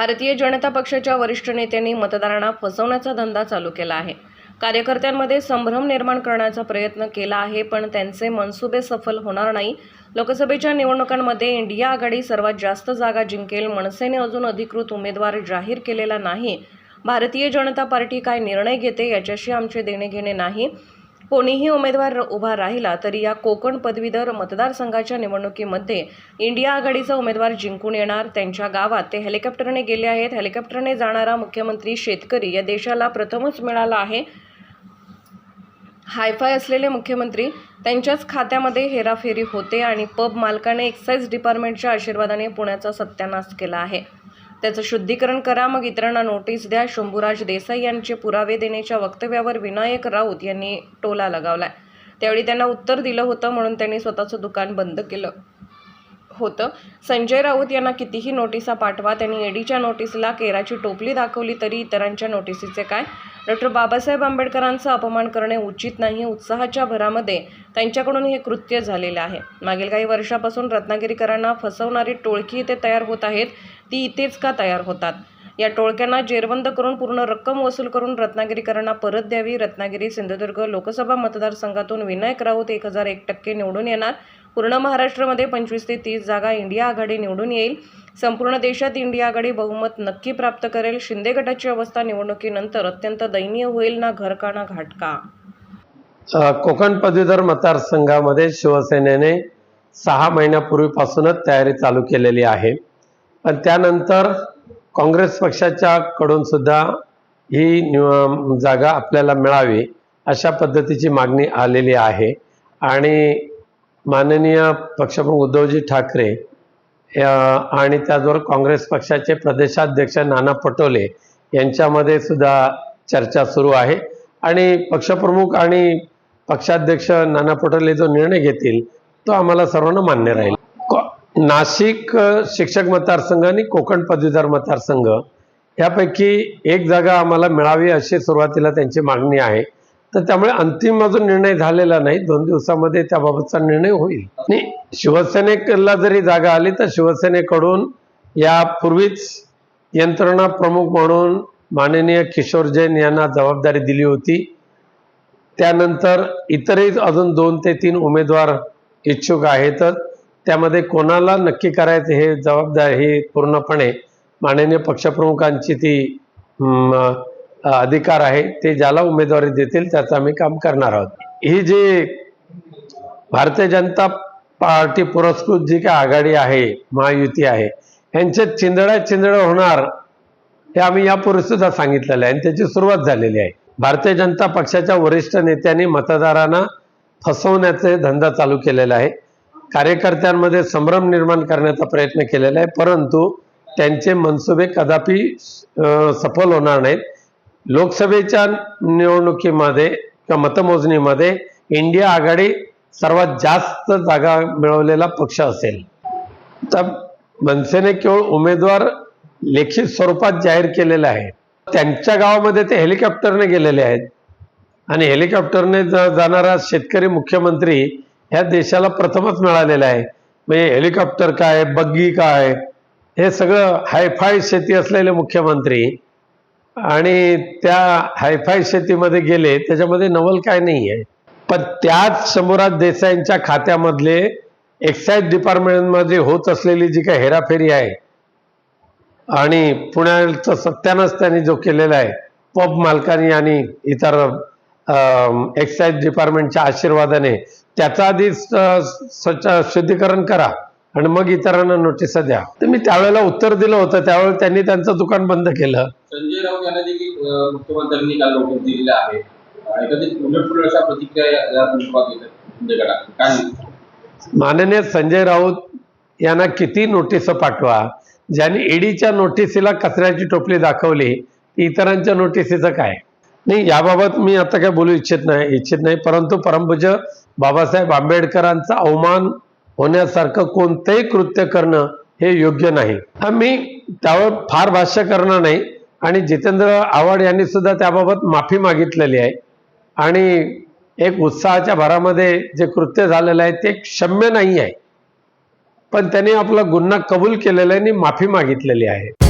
भारतीय जनता पक्षाच्या वरिष्ठ नेत्यांनी मतदारांना फसवण्याचा धंदा चालू केला आहे. कार्यकर्त्यांमध्ये संभ्रम निर्माण करण्याचा प्रयत्न केला आहे पण त्यांचे मनसुबे सफल होणार नाही. लोकसभेच्या निवडणुकांमध्ये इंडिया आघाडी सर्वात जास्त जागा जिंकेल मनसेने अजून अधिकृत उमेदवार जाहीर केलेला नाही. भारतीय जनता पार्टी काय निर्णय घेते याच्याशी आमचे देणे घेणे नाही. कोणीही उमेदवार उभा राहिला तरी या कोकण पदवीधर मतदारसंघाच्या निवडणुकीमध्ये इंडिया आघाडीचा उमेदवार जिंकून येणार. त्यांच्या गावात ते हेलिकॉप्टरने गेले आहेत. हेलिकॉप्टरने जाणारा मुख्यमंत्री शेतकरी या देशाला प्रथमच मिळाला आहे. हायफाय असलेले मुख्यमंत्री त्यांच्याच खात्यामध्ये हेराफेरी होते आणि पब मालकाने एक्साईज डिपार्टमेंटच्या आशीर्वादाने पुण्याचा सत्यानाश केला आहे. त्याचं शुद्धीकरण करा मग इतरांना नोटीस द्या. शंभूराज देसाई यांचे पुरावे देण्याच्या वक्तव्यावर विनायक राऊत यांनी टोला लगावलाय. त्यावेळी त्यांना उत्तर दिलं होतं म्हणून त्यांनी स्वतःचं दुकान बंद केलं. होतं. संजय राऊत यांना कितीही नोटिसा पाठवा त्यांनी ईडीच्या नोटीसला केराची टोपली दाखवली तरी इतरांच्या नोटिसीचे काय? डॉक्टर बाबासाहेब आंबेडकरांचा अपमान करणे उचित नाही उत्साहाच्या भरामध्ये त्यांच्याकडून हे कृत्य झालेलं आहे. मागील काही वर्षापासून रत्नागिरीकरांना फसवणारी टोळकी इथे तयार होत आहेत. ती इथेच का तयार होतात? या टोळक्यांना जेरबंद करून पूर्ण रक्कम वसूल करून रत्नागिरीकरांना परत द्यावी. रत्नागिरी सिंधुदुर्ग लोकसभा मतदारसंघातून विनायक राऊत एक हजार एक टक्के निवडून येणार. पूर्ण महाराष्ट्रामध्ये पंचवीस ते तीस जागा इंडिया आघाडी निवडून येईल. संपूर्ण देशात इंडिया आघाडी बहुमत नक्की प्राप्त करेल. शिंदे गटाची अवस्था निवडणुकीनंतर अत्यंत दयनीय होईल ना घर का ना घाटका कोकण पदवीधर मतदारसंघामध्ये शिवसेनेने सहा महिन्यापूर्वीपासूनच तयारी चालू केलेली आहे. पण त्यानंतर काँग्रेस पक्षाच्या कडून सुद्धा ही निव- जागा आपल्याला मिळावी अशा पद्धतीची मागणी आलेली आहे. आणि माननीय पक्षप्रमुख उद्धवजी ठाकरे आणि त्याचबरोबर काँग्रेस पक्षाचे प्रदेशाध्यक्ष नाना पटोले यांच्यामध्ये सुद्धा चर्चा सुरू आहे. आणि पक्षप्रमुख आणि पक्षाध्यक्ष नाना पटोले जो निर्णय घेतील तो आम्हाला सर्वांना मान्य राहील. नाशिक शिक्षक मतदारसंघ आणि कोकण पदवीधर मतदारसंघ यापैकी एक जागा आम्हाला मिळावी अशी सुरुवातीला त्यांची मागणी आहे. तर त्यामुळे अंतिम अजून निर्णय झालेला नाही. दोन दिवसामध्ये त्याबाबतचा निर्णय होईल. आणि शिवसेनेला जरी जागा आली तर शिवसेनेकडून यापूर्वीच यंत्रणा प्रमुख म्हणून माननीय किशोर जैन यांना जबाबदारी दिली होती. त्यानंतर इतरही अजून दोन ते तीन उमेदवार इच्छुक आहेतच. त्यामध्ये कोणाला नक्की करायचं हे जबाबदारी ही पूर्णपणे माननीय पक्षप्रमुखांची ती अधिकार आहे ते ज्याला उमेदवारी देतील त्याचं आम्ही काम करणार आहोत. ही जी भारतीय जनता पार्टी पुरस्कृत जी काय आघाडी आहे महायुती आहे यांचे चिंदड्या चिंदळ होणार हे आम्ही यापूर्वी सुद्धा सांगितलेलं आहे आणि त्याची सुरुवात झालेली आहे. भारतीय जनता पक्षाच्या वरिष्ठ नेत्यांनी मतदारांना फसवण्याचे धंदा चालू केलेला आहे. कार्यकर्त्यांमध्ये संभ्रम निर्माण करण्याचा प्रयत्न केलेला आहे परंतु त्यांचे मनसुबे कदापि सफल होणार नाहीत. लोकसभेच्या निवडणुकीमध्ये किंवा मतमोजणीमध्ये इंडिया आघाडी सर्वात जास्त जागा मिळवलेला पक्ष असेल. तर मनसेने केवळ उमेदवार लेखित स्वरूपात जाहीर केलेले आहे. त्यांच्या गावामध्ये ते हेलिकॉप्टरने गेलेले आहेत. आणि हेलिकॉप्टरने जाणारा शेतकरी मुख्यमंत्री ह्या देशाला प्रथमच मिळालेला आहे. म्हणजे हेलिकॉप्टर काय बग्गी काय हे सगळं हायफाय शेती असलेले मुख्यमंत्री आणि त्या हायफाय शेतीमध्ये गेले त्याच्यामध्ये नवल काय नाही आहे पण त्याच शंभूराज देसाईंच्या खात्यामधले एक्साईज डिपार्टमेंटमध्ये होत असलेली जी काही हेराफेरी आहे आणि पुण्याचं सत्यानाश त्यांनी जो केलेला आहे पब मालकांनी आणि इतर एक्साईज डिपार्टमेंटच्या आशीर्वादाने त्याचा आधी शुद्धीकरण करा आणि मग इतरांना नोटीस द्या. तर मी त्यावेळेला उत्तर दिलं होतं त्यावेळेला त्यांनी त्यांचं दुकान बंद केलं. संजय राऊत यांना देखील मुख्यमंत्र्यांनी काल नोटीस दिलेली आहे. आणि कधी अशा प्रतिक्रिया या- संदर्भात येतात काय माननीय संजय राऊत यांना किती नोटीस पाठवा? ज्यांनी ईडीच्या नोटिसीला कचऱ्याची टोपली दाखवली इतरांच्या नोटिसीचं काय? नाही याबाबत मी आता काय बोलू इच्छित नाही इच्छित नाही. परंतु परमपूज्य बाबासाहेब आंबेडकरांचा अवमान होण्यासारखं कोणतंही कृत्य करणं हे योग्य नाही. हा मी त्यावर फार भाष्य करणार नाही. आणि जितेंद्र आव्हाड यांनी सुद्धा त्याबाबत माफी मागितलेली आहे. आणि एक उत्साहाच्या भरामध्ये जे कृत्य झालेलं आहे ते क्षम्य नाही आहे. पण त्यांनी आपला गुन्हा कबूल केलेला आहे आणि माफी मागितलेली आहे.